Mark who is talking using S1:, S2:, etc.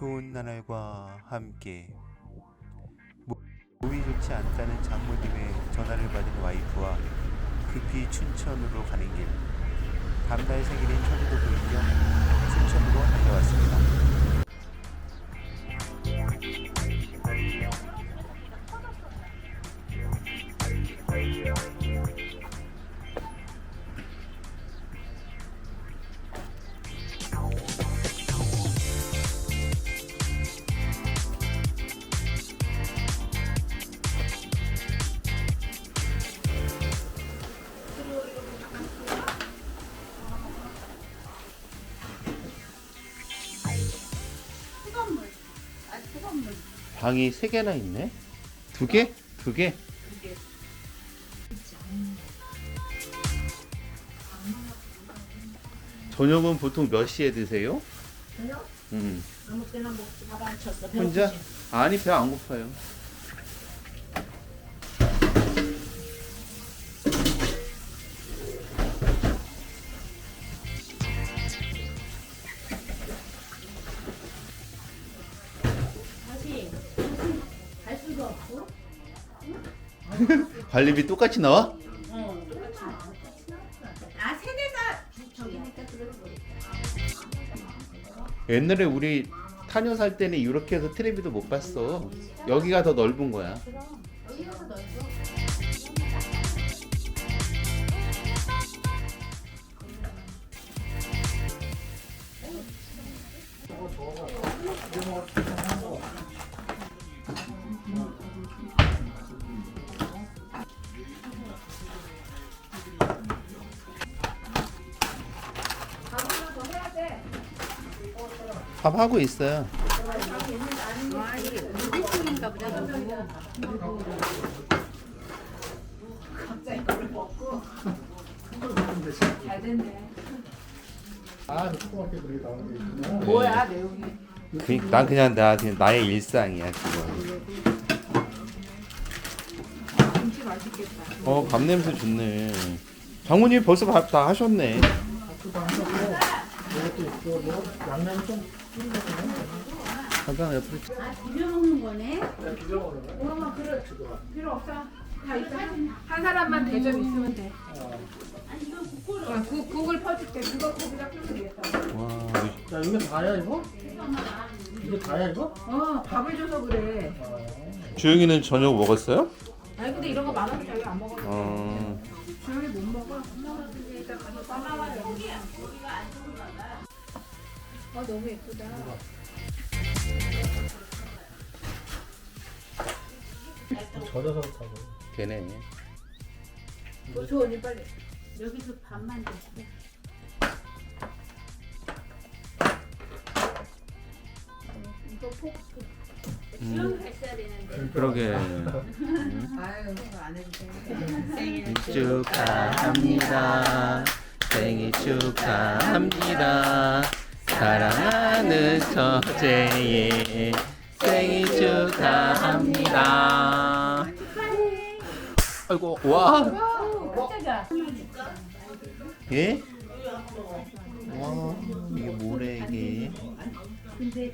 S1: 좋은 나날과 함께 모- 몸이 좋지 않다는 장모님의 전화를 받은 와이프와 급히 춘천으로 가는 길. 다음날 생일인 천우도 겸 춘천으로 달려 방이 세 개나 있네? 두 개? 두 개? 저녁은 보통 몇 시에 드세요?
S2: 저요?
S1: 음.
S2: 아무 때나 먹지 밥 안 쳤어.
S1: 혼자? 아니 배 안 고파요. 관리비 똑같이 나와?
S2: 어. 똑같이 나와. 아 세대가 저기니까 거.
S1: 옛날에 우리 타녀 살 때는 이렇게 해서 테레비도 못 봤어. 여기가 더 넓은 거야.
S2: 그럼 여기가 더 넓어.
S1: 밥 하고 있어요.
S2: 그,
S1: 난 그냥 나 그냥 나의 일상이야 그거.
S2: 김치 맛있겠다.
S1: 어, 밥 냄새 좋네. 장모님 벌써 밥 다 하셨네.
S3: 양념 좀
S1: 잠깐 옆으로.
S2: 아 비벼 먹는 거네?
S3: 비벼 먹는.
S2: 엄마 그래 필요 없어. 다 있어. 한 사람만 대접 있으면 돼. 어, 국 국을 퍼줄게. 그거 거기다 풀면 되겠다.
S1: 와,
S3: 야, 이게 다야, 이거? 이게 다야, 이거?
S2: 어 밥을 줘서 그래.
S3: 아,
S1: 주영이는 저녁 먹었어요?
S2: 아니 근데 이런 거만 원짜리 안 먹어.
S1: 어.
S2: 주영이 못 먹어. 일단 가서 싸나와요. 아 너무 예쁘다.
S3: 젖어서 타고.
S1: 되네.
S2: 뭐 줘, 언니 빨리. 여기서 밥만 줘. 이거 포크. 했어야 되는데.
S1: 그러게.
S2: 아유, 그거 안 해도 돼. 생일
S1: 축하합니다. 생일 축하합니다. 사랑하는 첫째의 생일 축하합니다. 아이고, 와. 예? 와, 이게 뭐래, 이게.
S2: 근데